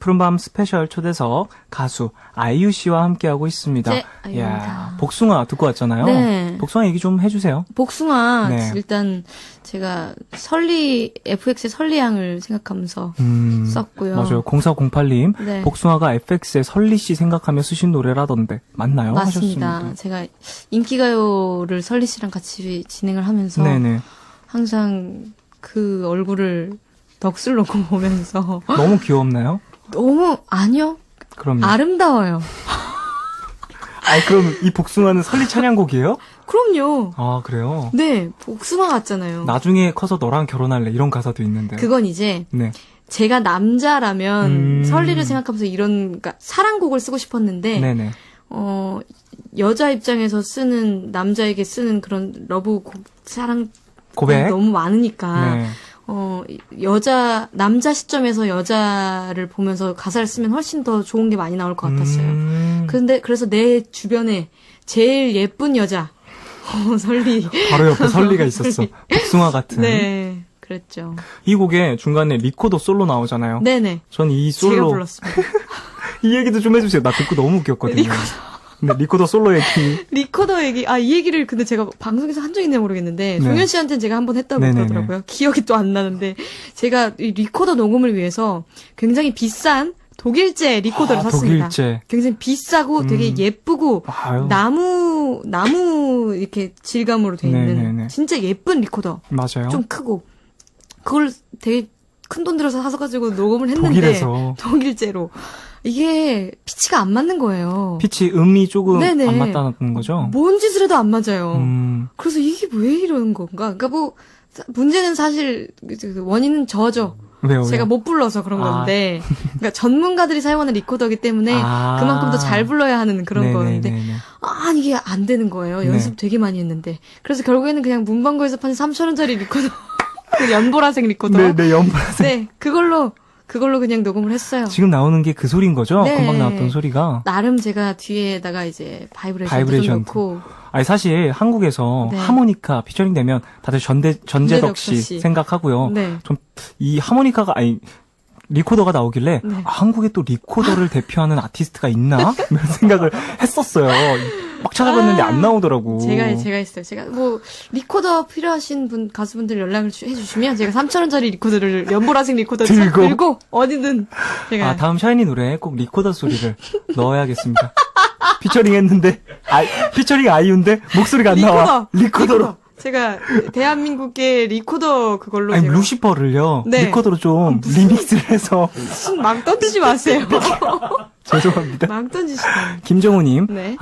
푸른밤 스페셜 초대석 가수 아이유 씨와 함께하고 있습니다. 네, 아이유입니다. 이야, 복숭아 듣고 왔잖아요. 네. 복숭아 얘기 좀 해주세요. 복숭아 네. 일단 제가 설리 FX의 설리양을 생각하면서 음, 썼고요. 맞아요. 0408님. 네. 복숭아가 FX의 설리 씨 생각하며 쓰신 노래라던데 맞나요? 맞습니다. 하셨습니다. 제가 인기가요를 설리 씨랑 같이 진행을 하면서 네네. 항상 그 얼굴을 넋을 놓고 보면서 너무 귀엽나요? 너무 아니요 그럼요. 아름다워요. 아, 그럼 이 복숭아는 설리 찬양곡이에요? 그럼요. 아, 그래요? 네 복숭아 같잖아요. 나중에 커서 너랑 결혼할래 이런 가사도 있는데. 그건 이제 네. 제가 남자라면 음. 설리를 생각하면서 이런 그러니까 사랑곡을 쓰고 싶었는데 네네. 어 여자 입장에서 쓰는 남자에게 쓰는 그런 러브 곡 사랑 고백. 너무 많으니까 네. 어 여자 남자 시점에서 여자를 보면서 가사를 쓰면 훨씬 더 좋은 게 많이 나올 것 같았어요. 음, 근데 그래서 내 주변에 제일 예쁜 여자 어, 설리 바로 옆에 설리가 있었어. 복숭아 같은. 네 그랬죠. 이 곡에 중간에 리코더 솔로 나오잖아요. 네네 전이 제가 솔로 불렀습니다. 이 얘기도 좀 해주세요. 나 듣고 너무 웃겼거든요. 리코더. 네, 리코더 솔로 얘기. 리코더 얘기, 아, 이 얘기를 근데 제가 방송에서 한 적이 있나 모르겠는데, 네. 종현 씨한테는 제가 한 번 했다고 네네네. 그러더라고요. 기억이 또 안 나는데, 제가 이 리코더 녹음을 위해서 굉장히 비싼 독일제 리코더를 아, 샀습니다. 독일제. 굉장히 비싸고 되게 음. 예쁘고, 아유. 나무, 나무 이렇게 질감으로 돼 있는 네네네. 진짜 예쁜 리코더. 맞아요. 좀 크고. 그걸 되게 큰 돈 들여서 사서 가지고 녹음을 했는데, 독일에서 독일제로. 이게 피치가 안 맞는 거예요. 피치 음이 조금 네네. 안 맞다는 거죠? 뭔 짓을 해도 안 맞아요. 음, 그래서 이게 왜 이런 건가? 그러니까 뭐 사- 문제는 사실 그 원인은 저죠. 왜요? 제가? 못 불러서 그런 아. 건데, 그러니까 전문가들이 사용하는 리코더기 때문에 아. 그만큼 더 잘 불러야 하는 그런 네네네네. 거였는데, 아 이게 안 되는 거예요. 네. 연습 되게 많이 했는데, 그래서 결국에는 그냥 문방구에서 파는 3천 원짜리 리코더, 그 연보라색 리코더, 네, 네, 연보 네, 그걸로 그걸로 그냥 녹음을 했어요. 지금 나오는 게 그 소리인 거죠? 네. 금방 나왔던 소리가. 나름 제가 뒤에다가 이제 바이브레이션도 바이브레이션. 넣고, 아니, 사실 한국에서 네. 하모니카 피처링 되면 다들 전대, 전재덕 씨. 생각하고요. 네. 좀이 하모니카가 아니 리코더가 나오길래 네. 아, 한국에 또 리코더를 대표하는 아티스트가 있나 이런 생각을 했었어요. 막 찾아봤는데 아, 안 나오더라고. 제가 제가 했어요. 제가 뭐 리코더 필요하신 분 가수분들 연락을 주- 해주시면 제가 3천 원짜리 리코더를 연보라색 리코더를 들고. 들고, 어디든 제가 아 다음 샤이니 노래에 꼭 리코더 소리를 넣어야겠습니다. 피처링 했는데 아 피처링 아이유인데 목소리가 안 나와. 리코더로. 제가 대한민국의 리코더 그걸로 아니 제가 루시퍼를요. 네. 리코더로 좀 리믹스를 해서 막 던지지 마세요. 죄송합니다. 막 던지시네. 김정우님 네.